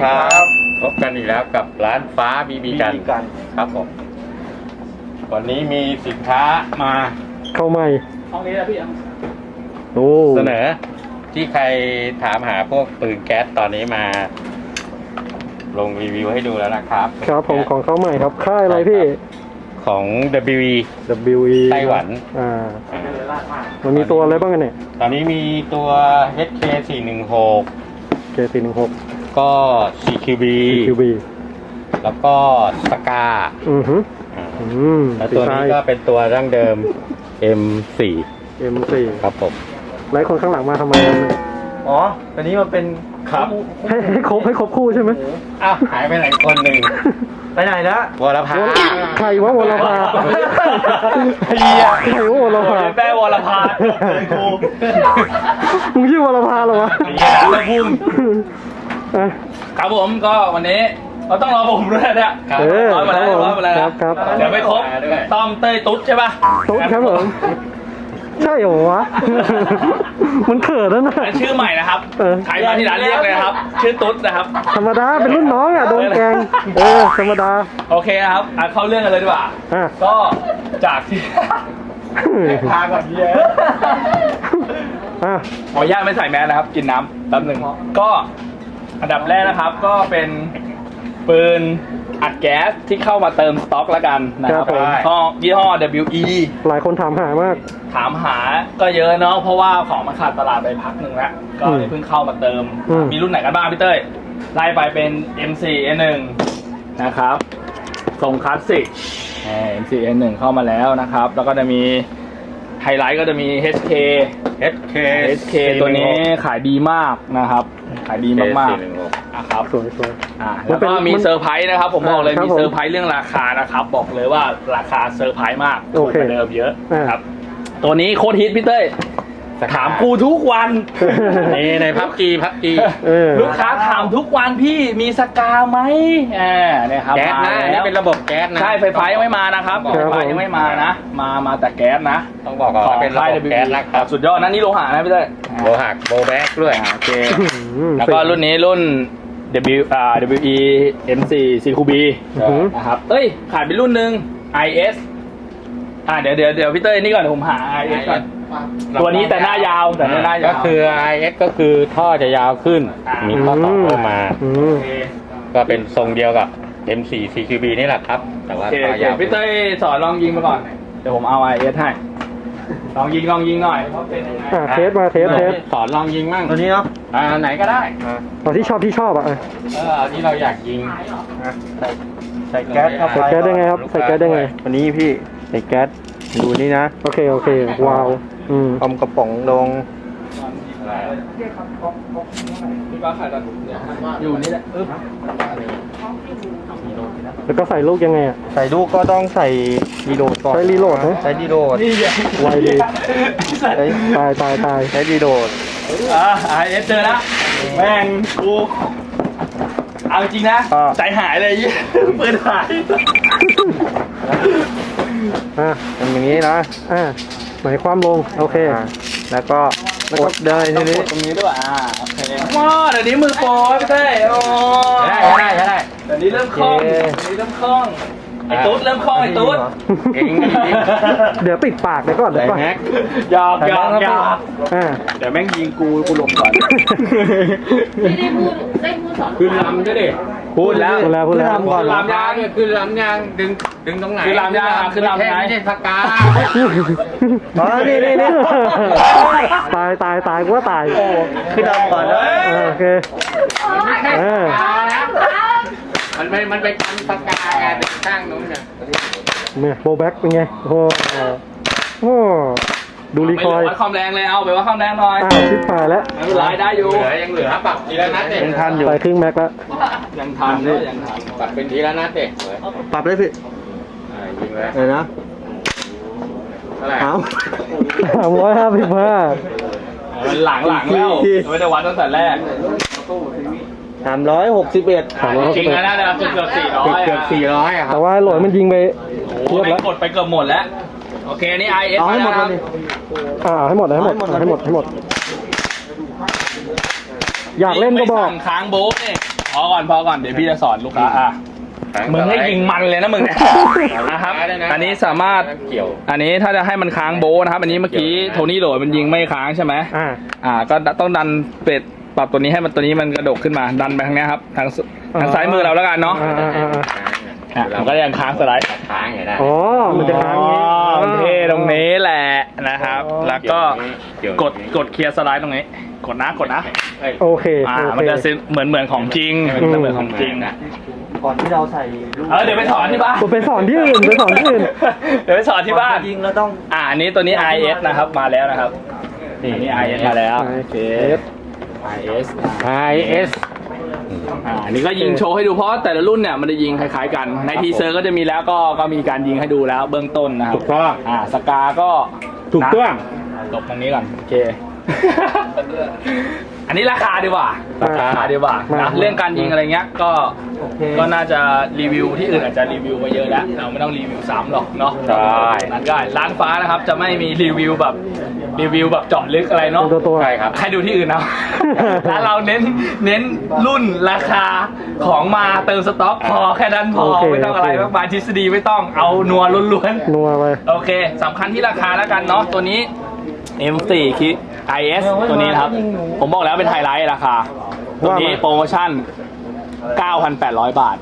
ดีครับพบกันอีกแล้วกับร้านฟ้าบีบีกันกันครับผมวันนี้มีสินค้ามาเข้าใหม่ห้องนี้นะพี่ยังโอ้เสนอ ที่ใครถามหาพวกปืนแก๊สตอนนี้มา ลงรีวิวให้ดูแล้วนะครับ ครับผมของเข้าใหม่ครับค่ายอะไรพี่ของ WE WE ไต้หวัน อ่าอ่าเลยลากมากมันมีตัวอะไรบ้างกันเนี่ย ตอนนี้มีตัว HK 416 K416 ก็ CQB QB แล้วก็สกาอือฮึอ่าอืมแล้วตัวนี้ก็เป็นตัวดั้งเดิม M4 M4 ครับผมไล่คนข้างหลังมาทำไมครับเนี่ยอ๋อตอนนี้มันเป็นครับให้ให้ครบให้ครบคู่ใช่ไหมอ้าวหายไปไหนคนหนึ่งไปไหนแล้ววรภาใครวะวรภาเฮียใครวะวรภาแป้วรพาเป็นครูมึงชื่อวรภาเหรอวะเฮียแล้วพุ่ม อะ ครับผมก็วันนี้เราต้องรอผมด้วยเนี่ยครับเออร้อยมาแล้วร้อยมาแล้วครับครับ เดี๋ยวไม่ครบด้วยต้อมเต้ยตุ๊ดใช่ป่ะตุ๊ดครับผมใช่เหรอวะ มันเขินแล้วนะ อันชื่อใหม่นะครับเออ ใครมาที่ร้านเรียกเลยนะครับ ชื่อตุ๊ดนะครับ ธรรมดาเป็นรุ่นน้องอะโดนแกล้งเออธรรมดาโอเคนะครับอะเข้าเรื่องกันเลยดีกว่า อะ ก็จากที่ พาก่อนเยอะ อะ ขออนุญาตไม่ใส่แมสนะครับ กินน้ำแป๊บหนึ่งก็ อันดับแรกนะครับก็เป็นปืนอัดแก๊สที่เข้ามาเติมสต็อกแล้วกันนะครับครับผมก็ยี่ห้อ WE หลายคนถามหามาก ถามหาก็เยอะเนาะเพราะว่าของมันขาดตลาดไปพักหนึ่งแล้วก็เลยเพิ่งเข้ามาเติม อืม มีรุ่นไหนกันบ้างพี่เต้ยไล่ไปเป็น M4 N1 นะครับทรงคลาสสิกเอ่อ M4 N1 เข้ามาแล้วนะครับ แล้วก็จะมีไฮไลท์ก็จะมี HK HK HK ตัวนี้ขายดีมากนะครับ ขายดีมากๆๆนะครับสวยสวยอ่ามัแล้นวเป็นก็มีมันเซอร์ไพรส์นะครับ ผมบอกเลยครับมีผมเซอร์ไพรส์เรื่องราคานะครับ บอกเลยว่าราคาเซอร์ไพรส์มากโอถูกเคกว่าเดิมเยอะอ่าครับ ตัวนี้โคตรฮิตพี่เต้ยถามกูทุกวันนี่ในพับจีพับจีเออลูกค้าถามทุกวันพี่มีสกาไหมอ่าเนี่ยครับแก๊สนะมาอันแล้นี่วเป็นระบบแก๊สนะใช่ไฟฟ้ายังไม่มานะครับครับไฟฟ้ายังไม่มานะ มามาแต่แก๊สนะ ต้องบอกก่อนว่าเป็นระค่ายบบ WE แก๊สนะครับสุดยอดนะนี่โลหะนะพี่เต้ยโลหักโบแบ็กด้วยอ่าโอเคอืม แล้วก็รุ่นนี้รุ่น W อ่า WE M4 CQB อื้อหือนะครับ เอ้ย ขาดไปรุ่นหนึ่ง IS อ่าเดี๋ยวเดี๋ยวเดี๋ยวพี่เต้ยนี่ก่อนเดี๋ยวผมหา IS ก่อน ตัวนี้แต่หน้ายาวแต่หน้ายาว ก็คือ IS ก็คือท่อจะยาวขึ้นอ่ามีมีข้อต่อเพิ่มมาอืโอมเคก็เป็นทรงเดียวกับ M4 CQB นี่แหละครับ แต่โอว่าเคท่โออเคยาวพี่เต้ยสอนลองยิงมาก่อน เดี๋ยวผมเอา IS ให้ ลองยิงลองยิงหน่อยว่าเป็นยังไงอะเทสมาเทสเทสสอนลองยิงมั่งตัวนี้เนาะอ่าไหนก็ได้อ่าเอาที่ชอบที่ชอบอะอะเออเอาที่เราอยากยิงใส่แก๊สเข้าไปใส่แก๊สได้ไงครับ ใส่แก๊สได้ไงวันนี้พี่ใส่แก๊สดูนี่นะ โอเคโอเคว้าวอืมเอากระป๋องลง พี่ว่าใครจะอยู่นี่แหละอึ๊บแล้วก็ใส่ลูกยังไงอะ ใส่ลูกก็ต้องใส่รีโหลดก่อนใช้รีโหลดนะใช้รีโหลดนี่เดี๋ยวไวดีตายตายตายใช้รีโหลดอ่า IS เอสเจอแล้วแม่งกูเอาจริงนะใจหายเลยยี่ปืนหายอะเป็นอย่างนี้นะอะไหนความลง โอเคอ่า แล้วก็กดเลยทีต้องนี้ กดตรงนี้ด้วยอ่าโอเคว้าเดี๋ยวนี้มือโปรพี่เต้โอ้ได้ได้ได้ เดี๋ยวนี้เริ่มคล่องโอเคเดี๋ยวนี้เริ่มคล่องไอ้ตุ๊ดเริ่มคล่องไอ้ตุ๊ดเก่งจริง เดี๋ยวปิดปากเดี๋ยวก่อนๆเดี๋ยใส่วก่อนแม็กหยอกหยอกหยอกอ่า เดี๋ยวแม่งยิงกูกูหลบก่อน ไม่ได้พูดได้พูดสอน ขึ้นลำด้วยดิพูดแล้ว พูดแล้วพูดแล้ว ขึ้นลำก่อนลำยางขึ้นลำยางดึงดึงตรงไหนขึ้นลำยางอะขึ้นลำไหน ไม่ใช่สกาอ๋อนี่นี่นี่ตายตายตายกูว่าตายขึ้นลำก่อนแล้วอ่าโอเคไม่ใช่เอสอ กานะมันไปมันไปกันสกาไงดึงข้างนู้นเนี่ยเนี่ยโบแบ็กเป็นไง โอ้โหโอ้โห ดูรีไปคอยวัดความแรงเลยเอาไปวัดความแรงหน่อยอ้าวชิบหายแล้วไม่เป็นไรได้อยู่ เหลือยังเหลือปรับทีละนัดเด็ยังทันอยู่ ไปครึ่งแม็กแล้วยังทันเลยยังทันปรับเป็นทีละนัดเด็ปรับได้พี่ยิงเลยเดี๋ยวนะเท่าไหร่เอาสามร้อยห้าสิบห้า มันหลังหลังแล้วที่ ไม่ได้วัดตั้งแต่แรกสามร้อยหกสิบเอ็ดสามร้อยหกจสิริบงๆแล้วนะครับเกือบสี่ร้อยเกือบสี่ร้อยอะครัแต่บว่าไอ้โหลดมันยิงไปโอ้โหแม่งกดไปเกือบหมดแล้ว โอเค นี่ IS เอาให้หมดนะคเลรับย อ่าให้หมดให้หมดเอาให้หมดให้หมดให้หมด อยากเล่นก็บอกไปสั่งค้างโบ๊ทเนี่ยพอก่อนพอก่อนเดี๋ยวพี่จะสอนลูกค้าอะมึงให้ยิงมันเลยนะมึงเนี่ยนะครับ อันนี้สามารถ เกี่ยว อันนี้ถ้าจะให้มันค้างโบะนะครับ อันนี้เมื่อกี้โทนี่โหลดมันยิงไม่ค้างใช่ไหมอ่า อ่า ก็ต้องดันเป็ดปรับตัวนี้ให้มันตัวนี้มันกระดกขึ้นมา ดันไปทางเนี้ยครับ ทางสทางซ้ายมือเราแล้วกันเนาะ อ่าอ่าอ่า อ่าอะมันก็ยังค้างสไลด์ค้างอย่างนั้นอ๋อ มันจะค้างอย่างนี้อ๋อมันเท่ตรงนี้แหละนะครับ แล้วก็เยวกดกดเคลียร์สไลด์ตรงนี้ กดนะกดนะเอ้ยโอเคอ่าโอมันเคจะเหมือนเหมือนของจริงให้มันจะเหมือนของจริงนะก่อนที่เราใส่ลูกเออเดี๋ยวไปสอนที่บ้านผมไปสอนที่อื่นไปสอนที่อื่นเดี๋ยวไปสอนที่บ้านก่อจะยิงแล้วต้องอ่าอันนี้ตัวนี้ IS นะครับมาแล้วนะครับนี่นี่ IS มาแล้วโอเค IS IS อ่าอันนี้ก็ยิงโชว์ให้ดูเพราะแต่ละรุ่นเนี่ยมันจะยิงคล้ายๆกัน ในทีเซอร์ก็จะมีแล้วก็ก็มีการยิงให้ดูแล้วเบื้องต้นนะครับถูกต้องอ่าสกาก็ถูกต้องหลบตรงนี้ก่อนโอเค อันนี้ราคาดีกว่าราคาราคาดีกว่ามานะเรื่องการยิงอะไรเงี้ยก็โอเคก็น่าจะรีวิวที่อื่นอาจจะรีวิวมาเยอะแล้วเราไม่ต้องรีวิวซ้ำหรอกเนาะใช่นั้นก็ร้านฟ้านะครับจะไม่มีรีวิวแบบ รีวิวแบบเจาะลึกอะไรเนาะตัวตัวใช่ครับให้ดูที่อื่นเอาร้านเราเน้นเน้นรุ่นราคาของมาเติมสต็อกพอแค่นั้นพอโอเคไม่ต้องอะไรโอเคมากมายทฤษฎีไม่ต้องเอานัวล้วนๆนัวไปโอเคสำคัญที่ราคาแล้วกันเนาะตัวนี้ M4 คิ IS ตัวนี้นะครับ ผมบอกแล้วเป็นไฮไลท์ราคา ตัวนี้ว่ามาโปรโมชั่น 9,800 บาท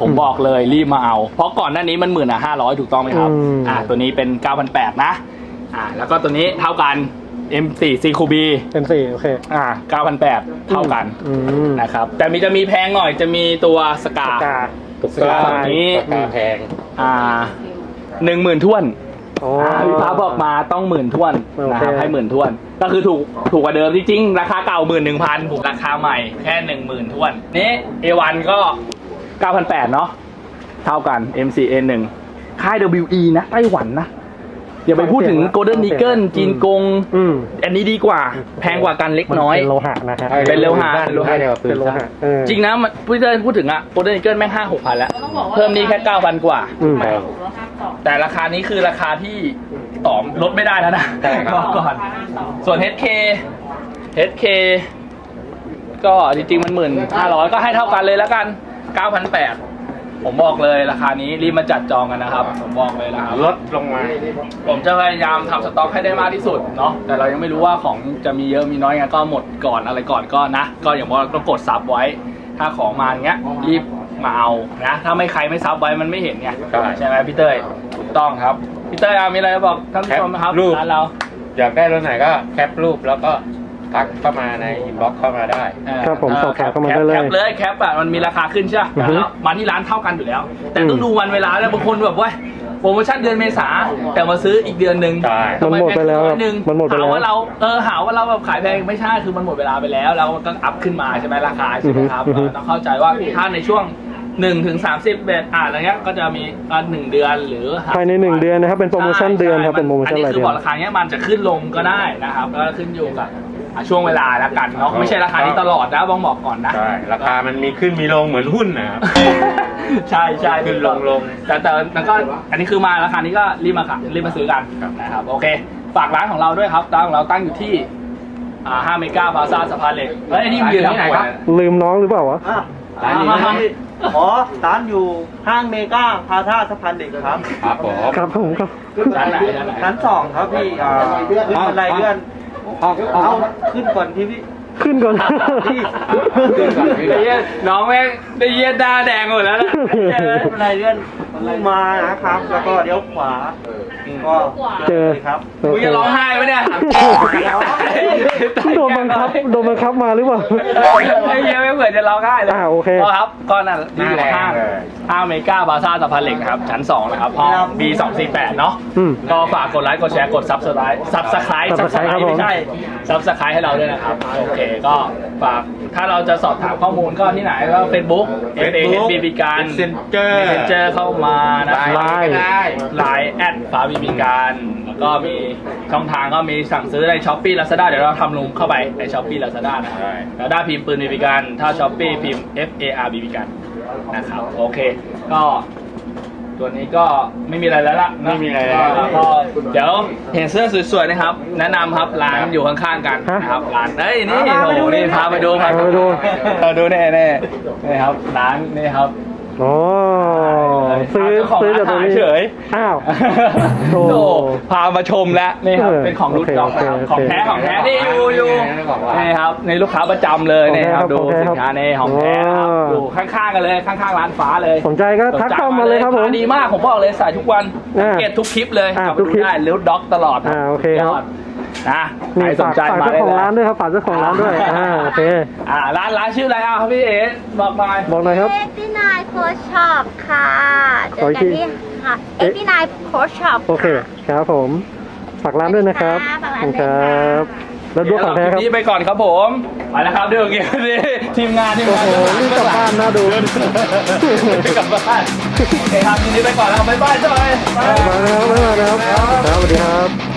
ผมบอกเลยรีบมาเอา เพราะก่อนหน้านี้มันหมื่นอะ500ถูกต้องไหมครับอืมอ่าตัวนี้เป็น 9,800นะ อ่าแล้วก็ตัวนี้เท่ากัน M4 CQB เป็นสี่โอเค อ่า9,800 เท่ากันอืมนะครับแต่มีจะมีแพงหน่อยจะมีตัวสกา กาถูกต้องอันนี้ ราคาแพง อ่าหนึ่งหมื่นท่วนอ๋ออ่าพี่ฟ้าบอกมาต้องหมื่นท่วนโอเคนะครับให้หมื่นท่วน ก็คือถูกถูกกว่าเดิมจริงๆราคาเก่าหมื่นหนึ่งพันถูกราคาใหม่แค่หนึ่งหมื่นท่วนนี่ A1 ก็เก้าพันแปดเนาะเท่ากัน MCA 1ค่าย WE นะไต้หวันนะ อย่าไปพูดถึง Golden Eagle จีนกง อืมอันนี้ดีกว่า แพงกว่ากันเล็กน้อย เป็นโลหะนะฮะเป็นโลหะ เป็นโลหะเดียวกับปืเป็นนโลสั้นหะเออ จริงนะมันพูดถึงพูดถึงอะ Golden Eagle แม่งห้าหกพันแล้วเพิ่มนี้แค่เก้าพันกว่า อืม ไม่ถูกแล้วห้ามต่อแต่ราคานี้คือราคาที่ต่อลดไม่ได้แล้วนะใช่ครับอกก่อน ห้ามต่อ ส่วน HK HK ก็จริงๆมันหมื่นห้าร้อยก็ให้เท่ากันเลยแล้วกันเก้าพันแปด ผมบอกเลยราคานี้รีบมาจัดจองกันนะครับ ผมบอกเลยนะครับลดลงมา ผมจะพยายามทำสต็อกให้ได้มากที่สุดเนาะแต่เรายังไม่รู้ว่าของจะมีเยอะมีน้อยไงก็หมดก่อนอะไรก่อนก็นะ ก็อย่างว่าก็กดซับไว้ ถ้าของมาอย่างเงี้ยรีบมาเอานะถ้าไม่ใครไม่ซับไว้มันไม่เห็นไงใช่ใช่ไหมพี่เต้ยถูกต้องครับพี่เต้ยเอามีอะไรจะบอกท่านผู้ชมไหมครับแคปรูป ร้านเรา อยากได้รถไหนก็แคปรูปแล้วก็ ทักเข้ามาในอินบ็อกซ์เข้ามาได้เออครับผมออสอบถามเข้ามาแคปได้เลยแคปเลยแคปอะมันมีราคาขึ้นใช่ไหมอือฮึแล้วมาที่ร้านเท่ากันอยู่แล้ว แต่อืมต้องดูวันเวลาแล้วบางคนแบบว่าโปรโมชั่นเดือนเมษาแต่มาซื้ออีกเดือนหนึ่งใช่ ทำมันหมดไปแล้วพงขึ้นร้อยหนึ่งมันหมดไปแล้วหาว่าเราเออหาว่าเราแบบขายแพงไม่ใช่คือมันหมดเวลาไปแล้ว แล้วมันก็อัพขึ้นมาใช่ไหมราคาใช่ไหมครับอือฮึเออต้องเข้าใจว่าถ้าในช่วง หนึ่งถึงสามสิบเบ็ดอ่าอะไรเงี้ยก็จะมีอ่าหนึ่งเดือนหรือภายในหนึ่งเดือนนะครับเป็นโปรโมชั่นเดือนครับเป็นโปรโมชั่นอันรายนี้คืเดืออบอนกราคาเนี้ยมันจะขึ้นลงก็ได้นะครับแล้วก็ขึ้นอยู่กับอะช่วงเวลาแล้วกันเนาะไม่ใช่ราคานี้ตลอดนะบ้องบอกก่อนนะ ใช่ราคามันมีขึ้นมีลงเหมือนหุ้นนะครับ ใช่ใช่ขึ้นลงลงแต่แต่แล้วก็อันนี้คือมาราคานี้ก็รีบมาค่ะรีบมาซื้อกันนะครับโอเค ฝากร้านของเราด้วยครับร้านของเราตั้งอยู่ที่อ่าห้าเมกาพาซาสะพานเหล็กเฮ้ยอันนี้ยืนที่ไหนครับลืมน้องหรือเปล่าวะอะร้านนี้มามา อ๋อร้านอยู่ห้างเมกาพาท่าสะพานเด็กครับครับผมครับผมครับร้านไหนร้านไหนร้านสองครับพี่อ่าขึ้นบันไดเลื่อนเอาเอาเอาขึ้นก่อนที่พี่ขึ้นก่อนพี่ไอ้เหี้ยน้องแม่งได้เยี่ยหน้าแดงหมดแล้วนะขึ้นบันไดเลื่อนขึ้นมานะครับ แล้วก็เลี้ยวขวาก็เจอครับโอมึงเคจะร้องไห้ไหมเนี่ย โดนบังคับโดนบังคับมาหรือเปล่าไอ้เหี้ยไม่เหมือนจะร้องไห้เลยอ่าโอเคก็ครับก็นั่นที่อยู่ห้างหน้าแดงเลยห้างเมกาบาซ่าสะพานเหล็กนะครับ ชั้น 2 นะครับห้อง B 2 4 8เนาะอืมก็ฝากกดไลค์กดแชร์กดซับสไครต์ซับสไครต์ซับสไคร Subscribe ครับต์ผมไม่ใช่ซับสไครต์ให้เราด้วยนะครับ โอเคก็ฝากถ้าเราจะสอบถามข้อมูลก็ที่ไหนก็ Facebook F A H B B การ Messenger Messenger เข้ามานะไลน์ก็ได้ไลน์แอดฟ้าบีบีการแล้ว ก็มีช่องทางก็มีสั่งซื้อในช้อปปี้ลาซาด้าเดี๋ยวเราทำลงเข้าไปในช้อปปี้ลาซาด้านะครับใช่แล้วได้พิมพ์ปืนบีบีการถ้าช้อปปี้พิมพ์ F A R B B การนะครับโอเค ก็ตัวนี้ก็ไม่มีอะไรแล้วล่ะนไม่มีอะไรแล้วแล้วก็เดี๋ยวเห็นเสื้อสวยๆนะครับ แนะนำครับร้านอยู่ข้างๆกันนะครับร้านเอ้ยนี่โอ้โหนี่พาไปดูพาไปดูพาไปดูแน่ๆนี่ครับร้านนี่ครับ โอ้ซื้อเจ้าของซื้อจากตรงร้านนี้เฉยอ้าวโอ้โอ้พามาชมแล้วนี่ครับเออเป็นของรุ่นโอเคดอกนะครับโอเคของแท้ของแท้นี่อยู่อยู่ของว่านี่ครับในลูกค้าประจำเลยนี่ครับขดูองแท้สิครับนค้าในของแท้นะครับอ๋ออยู่ข้างๆกันเลยข้างๆร้านฟ้าเลยสนใจก็ทักเข้ามาเลยครับผมขายดีมากผมบอกเลยใส่ทุกวันอ่าเกตทุกคลิปเลยอ่าเอาไปทุกดูคลิปได้ลิวด็อกตลอดอ่าโอเคครับยอด นะใครนี่สนฝากใจฝากมาเจ้าได้ของเลยร้านด้วยครับฝากเจ้าของร้านด้วยอ่าโอเคอ่าร้านร้านชื่ออะไรอะพี่เอ๋บอกหน่อยบอกหน่อยครับเอ็กซ์นายโคชช็อปค่ะเจขอออีกกันทีที่ค่ะเอ็กซ์นายโคชช็อปโอเคครับผมฝากร้านด้วยนะครับฝากร้านขอบคุณด้วยคค่ะ รับแล้วดูของแท้ครับ เดี๋ยวเราคลิปนี้ไปก่อนครับผมไปแล้วครับเดี๋ยวเกี่ยวดิทีมงานทีมโอ้งานโหรีบกลับบ้านนะดู รีบกลับบ้านโอเคครับทีนี้ไปก่อนแล้วบ๊ายบายจอย มาแล้วมาแล้วครับครับสวัสดีครับ